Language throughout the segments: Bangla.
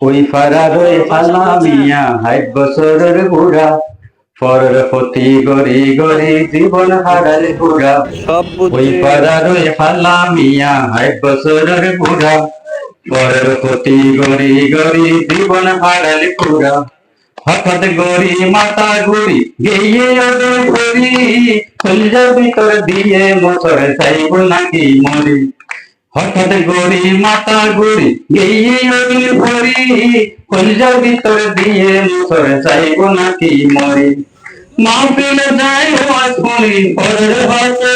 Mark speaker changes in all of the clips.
Speaker 1: ওই পাড়ার ওই ফালা মিয়া হাইট বছরের বুড়া। পরের প্রতি গড়ি গড়ি জীবন হারার বুড়া। ওই
Speaker 2: বুঝছি
Speaker 1: পাড়ার ওই ফালা মিয়া হাইট বছরের বুড়া। পরের প্রতি গড়ি গড়ি জীবন হারার বুড়া। হঠাৎ গড়ি মাথা ঘুরি গিয়ে ওদের ঘুরি খুলজার ভিতর দিয়ে মোটর চাইব নাকি মরি। হঠাৎ গড়ি মাথা ঘুরি গিয়ে ওদের ঘুরি খুলজার ভিতর দিয়ে মোটর চাইব নাকি মরি? মাহফিল যায় ওয়াজ শুনি পরের হাতে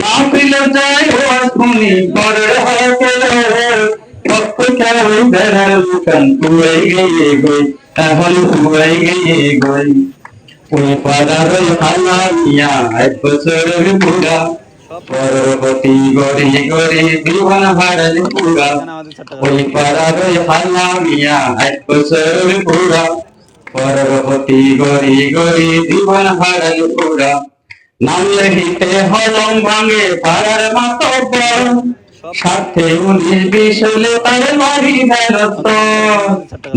Speaker 1: মাহফিল যায় ওয়াজ শুনি পরের হাতে রয় কত কেউ বেড়ার দোকান তুই গিয়ে গই এখন তুই গিয়ে গই। ওই পাড়ার খালা মিয়া এক বছরের বুড়া। পরবর্তী গড়ি গড়ি জীবন হারাল পুরা ওই ওই খালা মিয়া এক বছরের বুড়া পরবর্তী গড়ি গড়ি জীবন হারাল পুরা নাম লেখিতে হলম ভাঙে পাড়ার মাতব্বর সাথে উনিশ বিশ হলে তার মারি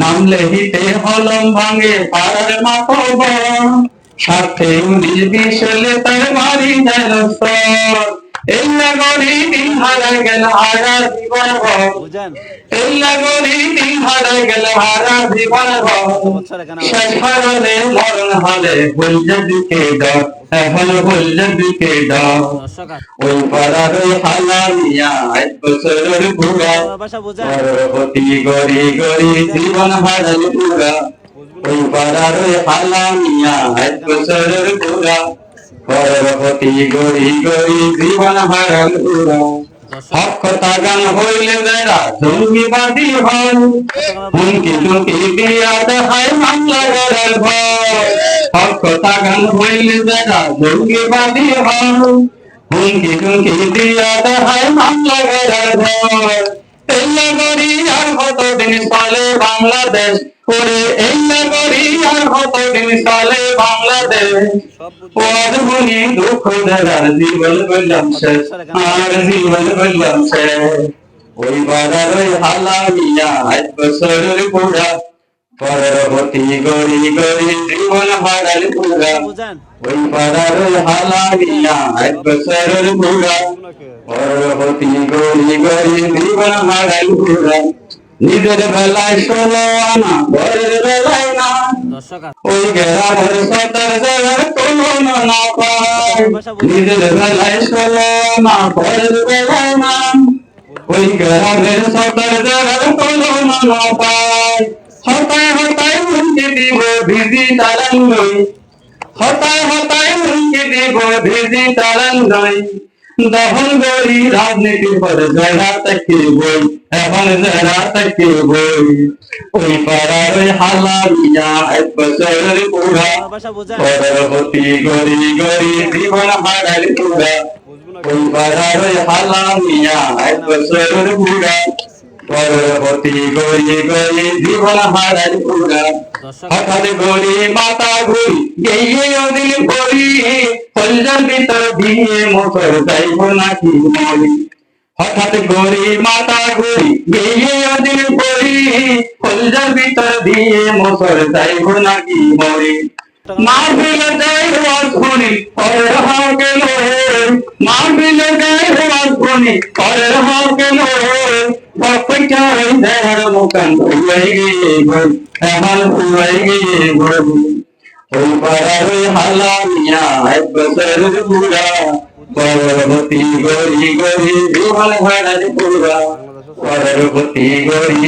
Speaker 1: নাম লেখিতে হলম ভাঙে পাড়ার মাতব্বর। সাথে উনিশ বিশ হলে তার মারি ফেরত এই নগরী দিন হারা গেল হারা জীবন এই দিন হারা গেল হারা জীবন শেষ মরণ হলে ভুললে দিকে ডর এখন ভুললে দিকে ডর ওই পাড়ার হালা মিয়া এক বছরের পরবর্তী গড়ি গড়ি জীবন হারাল পুরা ওই পাড়ার হালা মিয়া এক বছরের বুড়া পরবর্তী গড়ি গড়ি জীবন হারাল পুরা হক কথা গান হইলে বেড়া জঙ্গি বাদী হয়। হুমকি টুমকি দিয়া দেখায় মামলা গড়ার ভয়। হক কথা গান হইলে বেড়া জঙ্গি বাদী হয়। হুমকি টুমকি দিয়া দেখায় মামলা চলে বাংলাদেশ ওরে এই নগরী আর কতদিন চলে বাংলাদেশ।
Speaker 2: সব বুঝছি
Speaker 1: ওর মনে দুঃখ দেওয়ার জীবন বললাম শেষ আর জীবন বললাম শেষ ওই বাড়ার ওই হালা মিয়া এক বছরের বুড়া পরবর্তী গড়ি গড়ি জীবন হারার বুড়া।
Speaker 2: বুঝেন?
Speaker 1: ওই পাড়ার ওই হালা মিয়া এক বছরের বুড়া পরবর্তী গড়ি গড়ি জীবন হারার বুড়া। নিজের বেলায় ষোলো আনা ঘরের বেলায় না। ওই গ্রামের সদর জায়গার কোনো না পায়। নিজের বেলায় ষোলো না পরের বেলায় না। ওই গ্রামের সদর জায়গার কোনো না পায়। হতায় হতায় হুমকি দিব ভিজি তারাঙ্গই হতায় হতায় হুমকি দিব ভিজি তারাঙ্গই দহন গড়ি রাজনীতি পর জয়রা তাকে বই এখন জয়রা তাকে বই। ওই পাড়ার ওই হালা মিয়া এক বছরের বুড়া। পরবর্তী গরি গরি জীবন হারাল পুরা ওই পাড়ার ওই এক বছরের বুড়া। পরবর্তী গড়ি গড়ি জীবন হারার পুরা
Speaker 2: দর্শক
Speaker 1: হঠাৎ গড়ি মাথা ঘুরি গিয়ে ওদিন পড়ি কলজার ভিতর দিয়ে মোটর যাইব নাকি মরি হঠাৎ গড়ি মাথা ঘুরি গিয়ে ওদিন পড়ি কলজার ভিতর দিয়ে মোটর যাইব নাকি মরি মাহফিল যাই ওয়াজ শুনি পরের হাও গেল মাহফিল যাই ওয়াজ শুনি পরের হাও গেল পপটা ওই দেহার মুখান হয়ে গিয়ে গই এখন হয়ে গিয়ে গই ওই পাড়ার ওই হালা মিয়া এক বছরের বুড়া পরবর্তী গড়ি গড়ি জীবন হারার পুরা পরবর্তী গড়ি